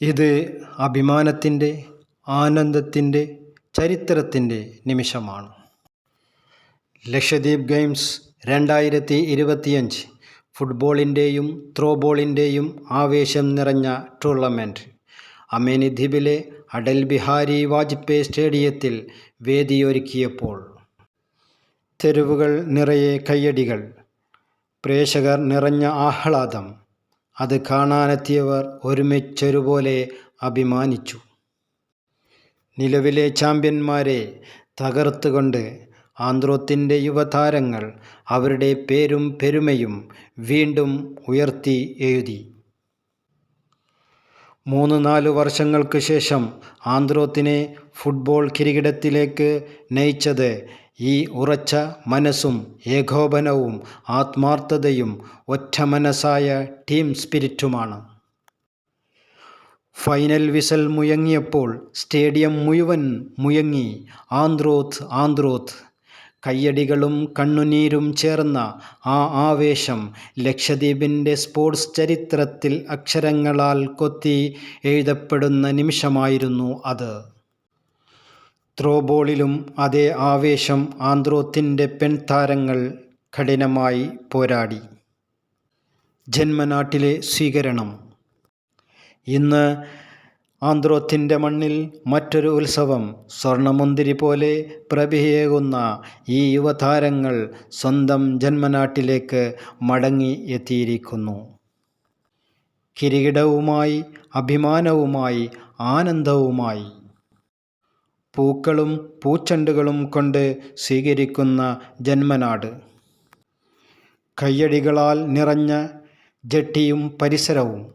ഇത് അഭിമാനത്തിന്റെ ആനന്ദത്തിന്റെ ചരിത്രത്തിന്റെ നിമിഷമാണ്. ലക്ഷദ്വീപ് ഗെയിംസ് രണ്ടായിരത്തി ഇരുപത്തിയഞ്ച് ഫുട്ബോളിന്റെയും ത്രോബോളിന്റെയും ആവേശം നിറഞ്ഞ ടൂർണമെന്റ് അമേനി ദ്വീപിലെ അടൽ ബിഹാരി വാജ്പേയി സ്റ്റേഡിയത്തിൽ വേദിയൊരുക്കിയപ്പോൾ തെരുവുകൾ നിറയെ കയ്യടികൾ പ്രേക്ഷകർ നിറഞ്ഞ ആഹ്ലാദം അത് കാണാനെത്തിയവർ ഒരുമിച്ചൊരുപോലെ അഭിമാനിച്ചു. നിലവിലെ ചാമ്പ്യന്മാരെ തകർത്തുകൊണ്ട് ആന്ത്രോത്തിന്റെ യുവതാരങ്ങൾ അവരുടെ പേരും പെരുമയും വീണ്ടും ഉയർത്തി എഴുതി. മൂന്ന് നാല് വർഷങ്ങൾക്ക് ശേഷം ആന്ത്രോത്തിനെ ഫുട്ബോൾ കിരീടത്തിലേക്ക് നയിച്ചത് ഈ ഉറച്ച മനസ്സും ഏകോപനവും ആത്മാർത്ഥതയും ഒറ്റ മനസ്സായ ടീം സ്പിരിറ്റുമാണ്. ഫൈനൽ വിസൽ മുയങ്ങിയപ്പോൾ സ്റ്റേഡിയം മുഴുവൻ മുയങ്ങി. ആന്ത്രോത്ത് ആന്ത്രോത്ത്. കയ്യടികളും കണ്ണുനീരും ചേർന്ന ആ ആവേശം ലക്ഷദ്വീപിന്റെ സ്പോർട്സ് ചരിത്രത്തിൽ അക്ഷരങ്ങളാൽ കൊത്തി എഴുതപ്പെടുന്ന നിമിഷമായിരുന്നു അത്. ത്രോബോളിലും അതേ ആവേശം ആന്ത്രോത്തിന്റെ പെൺതാരങ്ങൾ കഠിനമായി പോരാടി. ജന്മനാട്ടിലെ സ്വീകരണം. ഇന്ന് ആന്ത്രോത്തിന്റെ മണ്ണിൽ മറ്റൊരു ഉത്സവം സ്വർണമുന്തിരി പോലെ പ്രഭിയേകുന്ന ഈ യുവതാരങ്ങൾ സ്വന്തം ജന്മനാട്ടിലേക്ക് മടങ്ങി എത്തിയിരിക്കുന്നു. കിരീടവുമായി അഭിമാനവുമായി ആനന്ദവുമായി പൂക്കളും പൂച്ചെണ്ടുകളും കൊണ്ട് സ്വീകരിക്കുന്ന ജന്മനാട്. കയ്യടികളാൽ നിറഞ്ഞ ജട്ടിയും പരിസരവും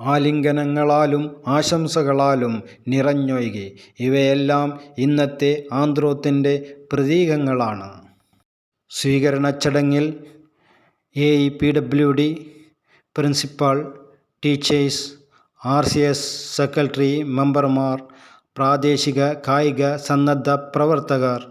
ആലിംഗനങ്ങളാലും ആശംസകളാലും നിറഞ്ഞൊഴുകി. ഇവയെല്ലാം ഇന്നത്തെ ആന്ധ്രോത്തിന്റെ പ്രതീകങ്ങളാണ്. സ്വീകരണ ചടങ്ങിൽ A E P W D principal teachers R C S secretary മെമ്പർമാർ പ്രാദേശിക കായിക സന്നദ്ധ പ്രവർത്തകർ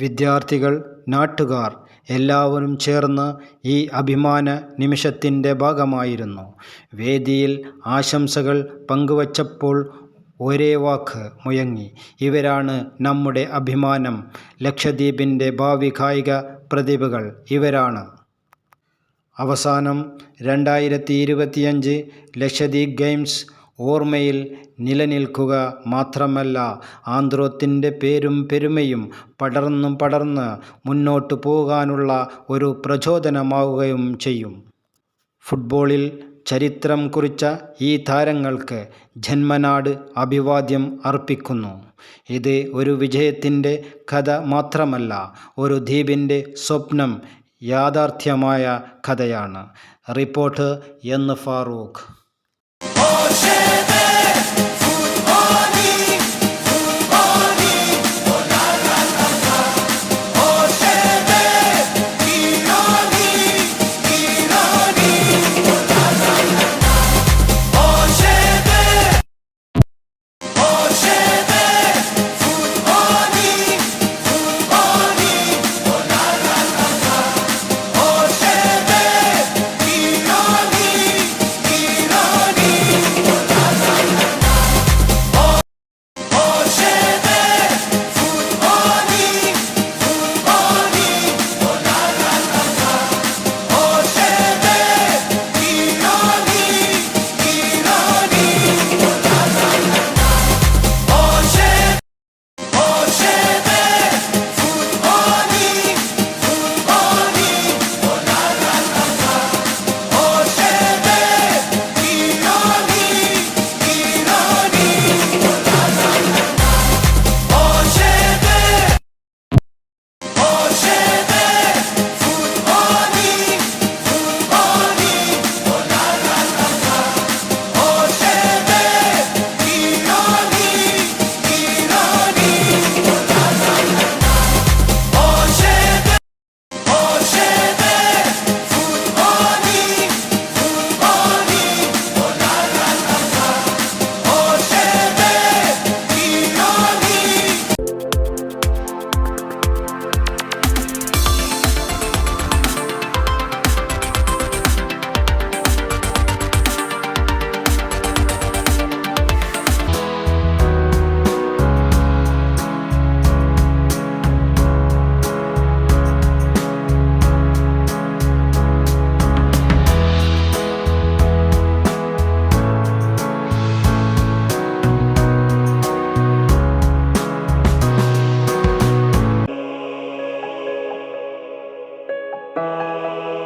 വിദ്യാർത്ഥികൾ നാട്ടുകാർ എല്ലാവരും ചേർന്ന് ഈ അഭിമാന നിമിഷത്തിന്റെ ഭാഗമായിരുന്നു. വേദിയിൽ ആശംസകൾ പങ്കുവച്ചപ്പോൾ ഒരേ വാക്ക് മുയങ്ങി ഇവരാണ് നമ്മുടെ അഭിമാനം. ലക്ഷദ്വീപിന്റെ ഭാവി കായിക പ്രതിഭകൾ ഇവരാണ്. അവസാനം രണ്ടായിരത്തി ഇരുപത്തിയഞ്ച് ലക്ഷദ്വീപ് ഗെയിംസ് ഓർമ്മയിൽ നിലനിൽക്കുക മാത്രമല്ല ആന്ധ്രത്തിന്റെ പേരും പെരുമയും പടർന്നും പടർന്ന് മുന്നോട്ടു പോകാനുള്ള ഒരു പ്രചോദനമാവുകയും ചെയ്യും. ഫുട്ബോളിൽ ചരിത്രം കുറിച്ച ഈ താരങ്ങൾക്ക് ജന്മനാട് അഭിവാദ്യം അർപ്പിക്കുന്നു. ഇത് ഒരു വിജയത്തിന്റെ കഥ മാത്രമല്ല ഒരു ദ്വീപിന്റെ സ്വപ്നം യാഥാർത്ഥ്യമായ കഥയാണ്. റിപ്പോർട്ട് എന്ന് ഫാറൂഖ്. ocean. Música